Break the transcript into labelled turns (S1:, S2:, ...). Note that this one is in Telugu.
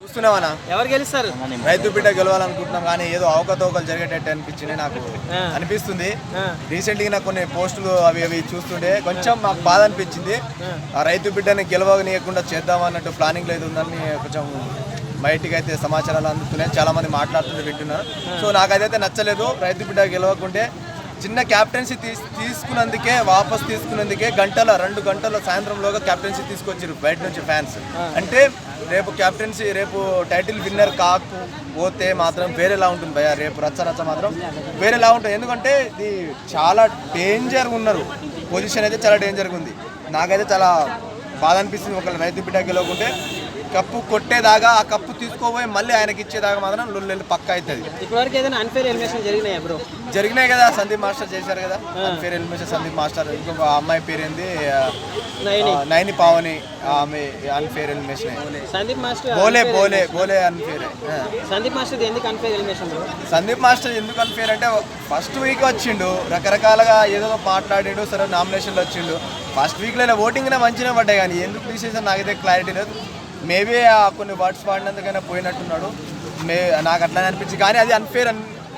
S1: చూస్తున్నావా
S2: ఎవరు గెలుస్తారు?
S1: రైతు బిడ్డ గెలవాలనుకుంటున్నాం కానీ ఏదో అవకతవకలు జరిగేటట్టు అనిపించింది నాకు. అనిపిస్తుంది. రీసెంట్గా నాకు కొన్ని పోస్టులు అవి అవి చూస్తుంటే కొంచెం మాకు బాధ అనిపించింది. ఆ. రైతు బిడ్డని గెలవనీయకుండా చేద్దాం అన్నట్టు ప్లానింగ్ లేదు ఉందని కొంచెం బయటికి అయితే సమాచారాలు అందుతున్నాయి. చాలా మంది మాట్లాడుతుంటే వింటున్నాను సో నాకు అదైతే నచ్చలేదు. రైతు బిడ్డ గెలవకుంటే చిన్న క్యాప్టెన్సీ తీస్ తీసుకున్నందుకే వాపస్ తీసుకున్నందుకే గంటల రెండు గంటల సాయంత్రంలోగా క్యాప్టెన్సీ తీసుకొచ్చారు బయట నుంచి ఫ్యాన్స్ అంటే రేపు క్యాప్టెన్సీ రేపు టైటిల్ విన్నర్ కాకు పోతే మాత్రం వేరేలా ఉంటుంది భయ రేపు రచ్చ రచ్చ మాత్రం వేరేలా ఉంటుంది. ఎందుకంటే ఇది చాలా డేంజర్ ఉన్నారు. పొజిషన్ అయితే చాలా డేంజర్గా ఉంది. నాకైతే చాలా బాధ అనిపిస్తుంది ఒకవేళ రైతు బిడ్డ గెలవకుంటే కప్పు కొట్టేదాకా ఆ కప్పు తీసుకోపోయి మళ్ళీ ఆయనకి ఇచ్చేదాకా మాత్రం లొల్లి పక్క అవుతుంది.
S2: ఇప్పటివరకు ఏదైనా అన్ఫేర్ ఎలిమినేషన్ జరిగినాయా బ్రో
S1: జరిగినాయి కదా సందీప్ మాస్టర్ చేశారు కదా. పేరు ఎలిమినేషన్ సందీప్ మాస్టర్. ఇంకొక అమ్మాయి పేరు ఏంది ఆ,
S2: నైని
S1: పావని. ఆమె అన్ఫేర్ ఎలిమినేషన్
S2: సందీప్ మాస్టర్
S1: బోలే బోలే. బోలే అన్ఫేర్
S2: సందీప్ మాస్టర్ ఎందుకు అన్ఫేర్ ఎలిమినేషన్
S1: సందీప్ మాస్టర్ ఎందుకు అన్ఫేర్ అంటే ఫస్ట్ వీక్ వచ్చిండు రకరకాలుగా ఏదో మాట్లాడాడు సరే నామినేషన్లు వచ్చిండు. ఫస్ట్ వీక్లో ఓటింగ్ మంచిగా పడ్డాయి కానీ ఎందుకు తీసేసారు నాకైతే క్లారిటీ లేదు. మేబీ కొన్ని వర్డ్స్ పాడినందుకైనా పోయినట్టున్నాడు. మే నాకు అట్లానే అనిపించింది కానీ అది అన్ఫేర్